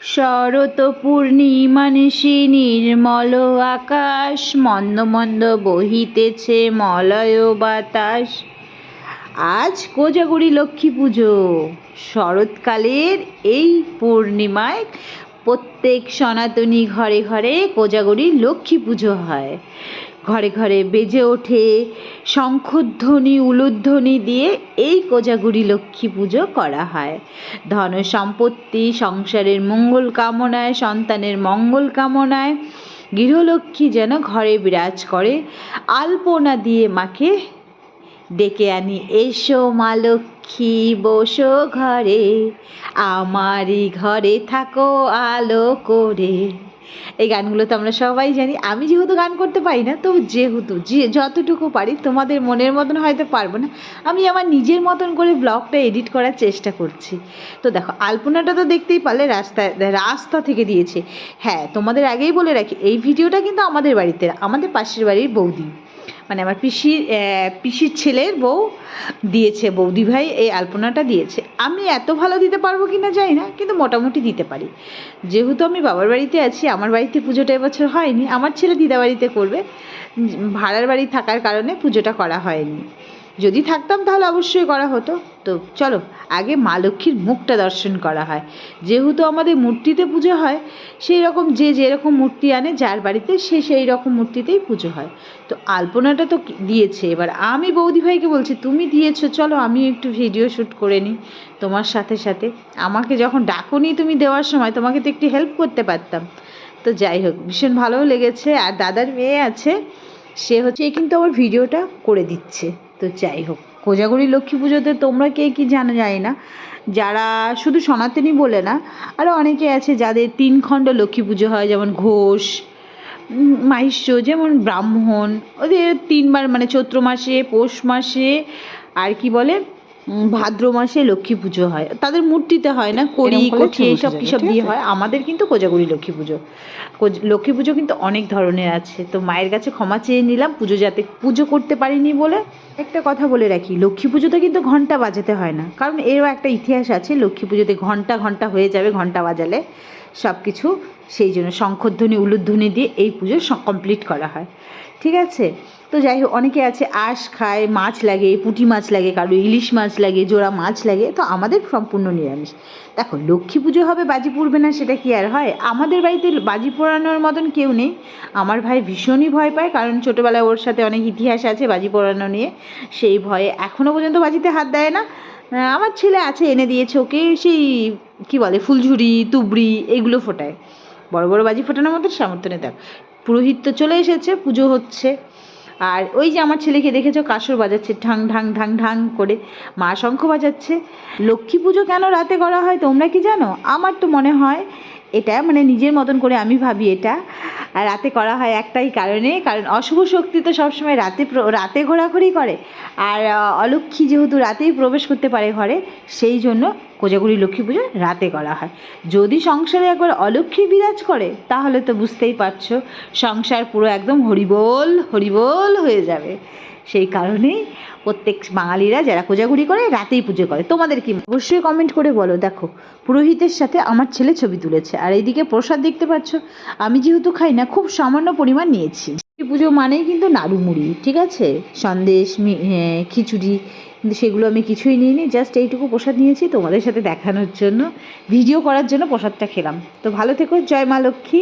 শরৎ পূর্ণিমা নিশি নির্মল আকাশ, মন্দ মন্দ বহিতেছে মলয় বাতাস। আজ কোজাগরি লক্ষ্মী পুজো। শরৎকালের এই পূর্ণিমায় প্রত্যেক সনাতনী ঘরে ঘরে কোজাগরি লক্ষ্মী পুজো হয়। ঘরে ঘরে বেজে ওঠে শঙ্খধ্বনি, উলুধ্বনি দিয়ে এই কোজাগুড়ি লক্ষ্মী পুজো করা হয়। ধন সম্পত্তি, সংসারের মঙ্গল কামনায়, সন্তানের মঙ্গল কামনায় গৃহলক্ষ্মী যেন ঘরে বিরাজ করে। আলপনা দিয়ে মাকে ডেকে আনি, এসো মা লক্ষ্মী, বসো ঘরে, আমারই ঘরে থাকো আলো করে। এই গানগুলো তো আমরা সবাই জানি। আমি যেহেতু গান করতে পারি না তো যেহেতু, যে যতটুকু পারি, তোমাদের মনের মতন হয়তো পারব না। আমি আমার নিজের মতন করে ব্লগটা এডিট করার চেষ্টা করছি। তো দেখো, আলপনাটা তো দেখতেই পারলে রাস্তায় রাস্তা থেকে দিয়েছে। হ্যাঁ তোমাদের আগেই বলে রাখি, এই ভিডিওটা কিন্তু আমাদের বাড়িতে, আমাদের পাশের বাড়ির বৌদি। মানে আমার পিসির পিসির ছেলের বউ দিয়েছে, বৌদি ভাই এই আলপনাটা দিয়েছে। আমি এত ভালো দিতে পারব কি না যাই না, কিন্তু মোটামুটি দিতে পারি। যেহেতু আমি বাবার বাড়িতে আছি, আমার বাড়িতে পুজোটা এবছর হয়নি, আমার ছেলে দিদা বাড়িতে করবে ভাড়ার বাড়ি থাকার কারণে পুজোটা করা হয়নি। যদি থাকতাম তাহলে অবশ্যই করা হতো। তো চলো, আগে মা লক্ষ্মীর মুখটা দর্শন করা হয়। যেহেতু আমাদের মূর্তিতে পুজো হয় সেই রকম যে যেরকম মূর্তি আনে, যার বাড়িতে সে সেই রকম মূর্তিতেই পুজো হয়। তো আলপনাটা তো দিয়েছে। এবার আমি বৌদি ভাইকে বলছি, তুমি দিয়েছ, চলো আমি একটু ভিডিও শ্যুট করে নিই তোমার সাথে সাথে। আমাকে যখন ডাকুনি তুমি দেওয়ার সময়, তোমাকে তো একটু হেল্প করতে পারতাম। তো যাই হোক, ভীষণ ভালোও লেগেছে। আর দাদার মেয়ে আছে, সে হচ্ছে কিন্তু আমার ভিডিওটা করে দিচ্ছে। তো যাই হোক, কোজাগরি লক্ষ্মী পুজোতে তোমরা কে কি জানা যায় না। যারা শুধু সনাতনী বলে না আরও অনেকে আছে যাদের তিন খণ্ড লক্ষ্মী পুজো হয়, যেমন ঘোষ মাহিষ্য, যেমন ব্রাহ্মণ, ওদের তিনবার মানে চৈত্র মাসে, পৌষ মাসে, আর কি বলে? ভাদ্র মাসে লক্ষ্মী পুজো হয়। তাদের মূর্তিতে হয় না কঠি ঠিক এইসব বুঝে কী যাবে, সব দিয়ে হয়। আমাদের কিন্তু কোজাগরি লক্ষ্মী পুজো। লক্ষ্মী পুজো কিন্তু অনেক ধরনের আছে। তো মায়ের কাছে ক্ষমা চেয়ে নিলাম পুজো যাতে পুজো করতে পারিনি বলে একটা কথা বলে রাখি লক্ষ্মী পুজোতে কিন্তু ঘণ্টা বাজাতে হয় না। কারণ এরও একটা ইতিহাস আছে লক্ষ্মী পুজোতে ঘণ্টা ঘণ্টা হয়ে যাবে ঘণ্টা বাজালে। সব কিছু সেই জন্য শঙ্খধ্বনি উলুধ্বনি দিয়ে এই পুজো কমপ্লিট করা হয়। ঠিক আছে? তো যাই হোক, অনেকে আছে, আঁশ খায়, মাছ লাগে, পুঁটি মাছ লাগে, কারও ইলিশ মাছ লাগে, জোড়া মাছ লাগে, তো আমাদের সম্পূর্ণ নিরামিষ। দেখো, লক্ষ্মী পুজো হবে, বাজি পুড়বে না, সেটা কি আর হয়? আমাদের বাড়িতে বাজি পোড়ানোর মতন কেউ নেই। আমার ভাই ভীষণই ভয় পায়, কারণ ছোটোবেলায় ওর সাথে অনেক ইতিহাস আছে বাজি পোড়ানো নিয়ে। সেই ভয়ে এখনও পর্যন্ত বাজিতে হাত দেয় না। আমার ছেলে আছে, এনে দিয়েছে ওকে, সেই কি বলে, ফুলঝুরি, তুবড়ি, এগুলো ফোটায়। বড় বড় বাজি ফোটানোর মতো সামর্থ্য নেই, দেখ। পুরোহিত তো চলে এসেছে, পুজো হচ্ছে। আর ওই যে আমার ছেলেকে দেখেছ, কাসর বাজাচ্ছে, ঢাং ঢাং ঢাং ঢাং করে মা শঙ্খ বাজাচ্ছে। লক্ষ্মী পুজো কেন রাতে করা হয় তোমরা কি জানো? আমার তো মনে হয় এটা মানে নিজের মতন করে আমি ভাবি এটা, আর রাতে করা হয় একটাই কারণে, কারণ অশুভ শক্তি তো সবসময় রাতে রাতে ঘোরাঘুরি করে। আর অলক্ষ্মী যেহেতু রাতেই প্রবেশ করতে পারে ঘরে, সেই জন্য কোজাগুড়ি লক্ষ্মী পুজো রাতে করা হয়। যদি সংসারে একবার অলক্ষ্মী বিরাজ করে, তাহলে তো বুঝতেই পারছ, সংসার পুরো একদম হরিবোল হরিবোল হয়ে যাবে। সেই কারণেই প্রত্যেক বাঙালিরা যারা কোজাগুড়ি করে, রাতেই পুজো করে। তোমাদের কি অবশ্যই কমেন্ট করে বলো। দেখো, পুরোহিতের সাথে আমার ছেলে ছবি তুলেছে। আর এইদিকে প্রসাদ দেখতে পাচ্ছ, আমি যেহেতু খাই না, খুব সামান্য পরিমাণ নিয়েছি। পুজো মানেই কিন্তু নাড়ু মুড়ি ঠিক আছে? সন্দেশ খিচুড়ি কিন্তু সেগুলো আমি কিছুই নিইনি জাস্ট এইটুকু প্রসাদ নিয়েছি তোমাদের সাথে দেখানোর জন্য ভিডিও করার জন্য প্রসাদটা খেলাম। তো ভালো থেকো, জয় মা লক্ষ্মী।